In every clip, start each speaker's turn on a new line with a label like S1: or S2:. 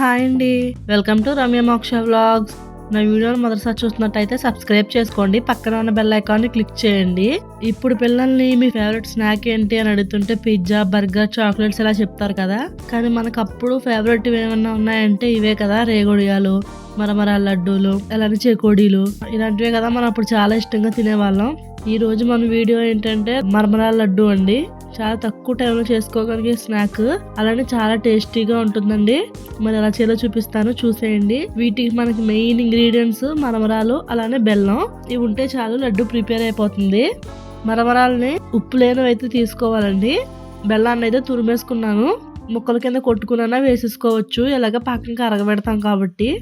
S1: Hi అండి. Welcome to Ramya మోక్ష vlogs. నా వీడియోలు మొదటిసారి చూస్తున్నట్టయితే సబ్స్క్రైబ్ చేసుకోండి. పక్కన ఉన్న బెల్ ఐకాన్ని క్లిక్ చేయండి. ఇప్పుడు పిల్లల్ని మీ ఫేవరెట్ స్నాక్ ఏంటి అని అడుగుతుంటే పిజ్జా బర్గర్ చాక్లెట్స్ ఇలా చెప్తారు కదా. కానీ మనకు అప్పుడు ఫేవరెట్ ఏమన్నా ఉన్నాయంటే ఇవే కదా. రేగొడియాలు మరమరాల లడ్డూలు అలానే చేకోడీలు. ఇలాంటివే కదా మనం అప్పుడు చాలా ఇష్టంగా తినేవాళ్ళం. ఈ రోజు మన వీడియో ఏంటంటే మరమరాల లడ్డు అండి. చాలా తక్కువ టైంలో చేసుకోగలిగే స్నాక్ అలానే చాలా టేస్టీగా ఉంటుందండి. మరి ఎలా చేయాలో చూపిస్తాను. చూసేయండి. వీటికి మనకి మెయిన్ ఇంగ్రీడియంట్స్ మరమరాలు అలానే బెల్లం. ఇవి ఉంటే చాలు లడ్డు ప్రిపేర్ అయిపోతుంది. మరమరాలని ఉప్పు లేనివైతే తీసుకోవాలండి. బెల్లాన్ని అయితే తురిమేసుకున్నాను. ముక్కల కింద కొట్టుకున్నా వేసేసుకోవచ్చు. ఇలాగ పక్కన అరగబెడతాం కాబట్టి.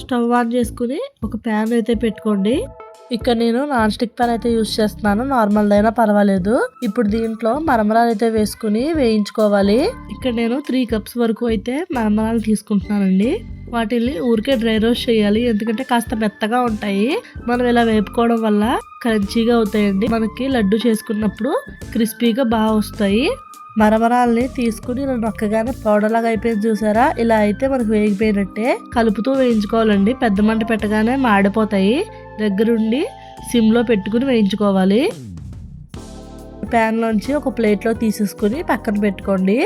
S1: స్టవ్ ఆన్ చేసుకుని ఒక ప్యాన్ అయితే పెట్టుకోండి. ఇక్కడ నేను నాన్ స్టిక్ ప్యాన్ అయితే యూస్ చేస్తున్నాను. నార్మల్ అయినా పర్వాలేదు. ఇప్పుడు దీంట్లో మరమరాలు అయితే వేసుకుని వేయించుకోవాలి. ఇక్కడ నేను త్రీ కప్స్ వరకు అయితే మరమరాలు తీసుకుంటున్నానండి. వాటిని ఊరికే డ్రై రోస్ట్ చేయాలి. ఎందుకంటే కాస్త మెత్తగా ఉంటాయి. మనం ఇలా వేపుకోవడం వల్ల క్రంచీగా అవుతాయండి. మనకి లడ్డు చేసుకున్నప్పుడు క్రిస్పీగా బాగా వస్తాయి. మరమరాల్ని తీసుకుని ఇలా నొక్కగానే పౌడర్లాగా అయిపోయింది చూసారా? ఇలా అయితే మనకు వేగిపోయినట్టే కలుపుతూ వేయించుకోవాలండి. పెద్ద మంట పెట్టగానే మాడిపోతాయి. దగ్గరుండి సిమ్లో పెట్టుకుని వేయించుకోవాలి. ప్యాన్లోంచి ఒక ప్లేట్లో తీసేసుకుని పక్కన పెట్టుకోండి.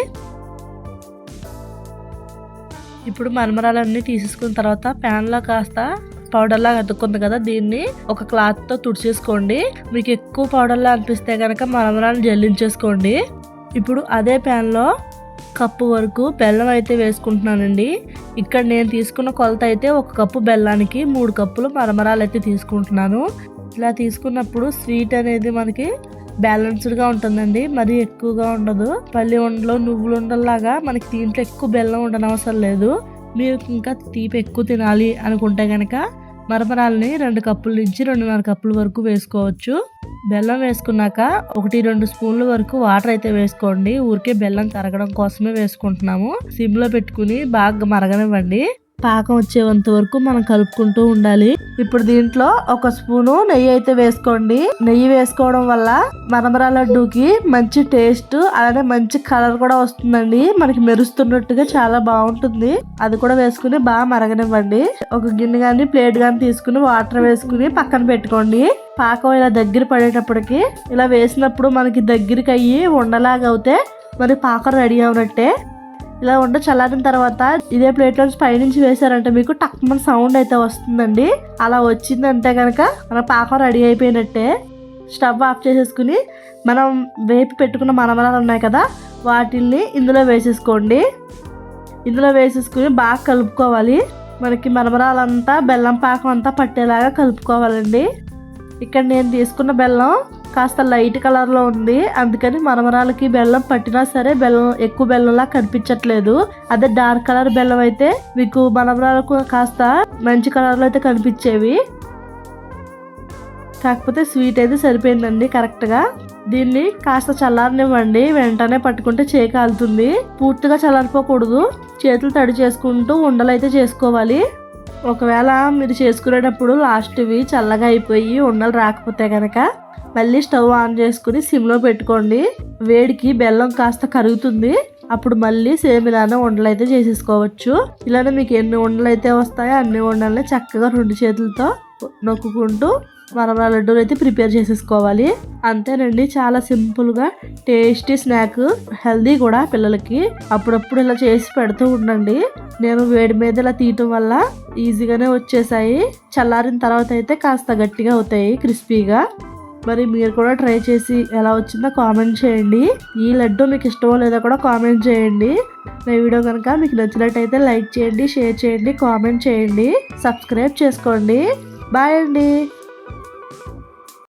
S1: ఇప్పుడు మరమరాలన్నీ తీసేసుకున్న తర్వాత ప్యాన్లో కాస్త పౌడర్లాగా అతుక్కుంది కదా దీన్ని ఒక క్లాత్తో తుడిచేసుకోండి. మీకు ఎక్కువ పౌడర్లా అనిపిస్తే కనుక మరమరాలు జల్లించేసుకోండి. ఇప్పుడు అదే ప్యాన్లో కప్పు వరకు బెల్లం అయితే వేసుకుంటున్నానండి. ఇక్కడ నేను తీసుకున్న కొలత అయితే ఒక కప్పు బెల్లానికి మూడు కప్పులు మరమరాలు అయితే తీసుకుంటున్నాను. ఇలా తీసుకున్నప్పుడు స్వీట్ అనేది మనకి బ్యాలెన్స్డ్గా ఉంటుందండి. మరీ ఎక్కువగా ఉండదు. పల్లి ఉండలు నువ్వులు ఉండలాగా మనకి దీంట్లో ఎక్కువ బెల్లం ఉండనవసరం లేదు. మీరు ఇంకా తీపి ఎక్కువ తినాలి అనుకుంటే కనుక మరమరాలని రెండు కప్పుల నుంచి రెండున్నర కప్పుల వరకు వేసుకోవచ్చు. బెల్లం వేసుకున్నాక ఒకటి రెండు స్పూన్ల వరకు వాటర్ అయితే వేసుకోండి. ఊరికే బెల్లం కరగడం కోసమే వేసుకుంటున్నాము. సిమ్లో పెట్టుకుని బాగా మరగనివ్వండి. పాకం వచ్చేంత వరకు మనం కలుపుకుంటూ ఉండాలి. ఇప్పుడు దీంట్లో ఒక స్పూను నెయ్యి అయితే వేసుకోండి. నెయ్యి వేసుకోవడం వల్ల మరమరా లడ్డూకి మంచి టేస్ట్ అలానే మంచి కలర్ కూడా వస్తుందండి. మనకి మెరుస్తున్నట్టుగా చాలా బాగుంటుంది. అది కూడా వేసుకుని బాగా మరగనివ్వండి. ఒక గిన్నె కానీ ప్లేట్ కానీ తీసుకుని వాటర్ వేసుకుని పక్కన పెట్టుకోండి. పాకం ఇలా దగ్గర పడేటప్పటికి ఇలా వేసినప్పుడు మనకి దగ్గరికి అయ్యి ఉండలాగా అవుతే మరి పాకం రెడీ అవునట్టే. ఇలా ఉండ చల్లారిన తర్వాత ఇదే ప్లేట్లో పైనుంచి వేసారంటే మీకు టక్మన్ సౌండ్ అయితే వస్తుందండి. అలా వచ్చిందంటే కనుక మన పాకం రెడీ అయిపోయినట్టే. స్టవ్ ఆఫ్ చేసేసుకుని మనం వేపి పెట్టుకున్న మనమరాలు ఉన్నాయి కదా వాటిల్ని ఇందులో వేసేసుకోండి. ఇందులో వేసేసుకుని బాగా కలుపుకోవాలి. మనకి మనమరాలంతా బెల్లం పాకం అంతా పట్టేలాగా కలుపుకోవాలండి. ఇక్కడ నేను తీసుకున్న బెల్లం కాస్త లైట్ కలర్లో ఉంది. అందుకని మరమరాలకి బెల్లం పట్టినా సరే బెల్లం ఎక్కువ బెల్లంలా కనిపించట్లేదు. అదే డార్క్ కలర్ బెల్లం అయితే మీకు మరమరాలకు కాస్త మంచి కలర్లో అయితే కనిపించేవి. కాకపోతే స్వీట్ అయితే సరిపోయిందండి కరెక్ట్గా. దీన్ని కాస్త చల్లారనివ్వండి. వెంటనే పట్టుకుంటే చేయి కాలుతుంది. పూర్తిగా చల్లారిపోకూడదు. చేతులు తడి చేసుకుంటూ ఉండలైతే చేసుకోవాలి. ఒకవేళ మీరు చేసుకునేటప్పుడు లాస్ట్వి చల్లగా అయిపోయి ఉండలు రాకపోతే కనుక మళ్ళీ స్టవ్ ఆన్ చేసుకుని సిమ్లో పెట్టుకోండి. వేడికి బెల్లం కాస్త కరుగుతుంది. అప్పుడు మళ్ళీ సేమ్ ఇలానే ఉండలు అయితే చేసేసుకోవచ్చు. ఇలానే మీకు ఎన్ని ఉండలు అయితే వస్తాయో అన్ని ఉండలని చక్కగా రెండు చేతులతో నొక్కుకుంటూ మరమరా లడ్డూలు అయితే ప్రిపేర్ చేసేసుకోవాలి. అంతేనండి చాలా సింపుల్గా టేస్టీ స్నాక్ హెల్దీ కూడా పిల్లలకి. అప్పుడప్పుడు ఇలా చేసి పెడుతూ ఉండండి. నేను వేడి మీద ఇలా తీయటం వల్ల ఈజీగానే వచ్చేసాయి. చల్లారిన తర్వాత అయితే కాస్త గట్టిగా అవుతాయి క్రిస్పీగా. మరి మీరు కూడా ట్రై చేసి ఎలా వచ్చిందో కామెంట్ చేయండి. ఈ లడ్డు మీకు ఇష్టమో లేదో కూడా కామెంట్ చేయండి. నా వీడియో కనుక మీకు నచ్చినట్టయితే లైక్ చేయండి షేర్ చేయండి కామెంట్ చేయండి సబ్స్క్రైబ్ చేసుకోండి. బాయ్ అండి.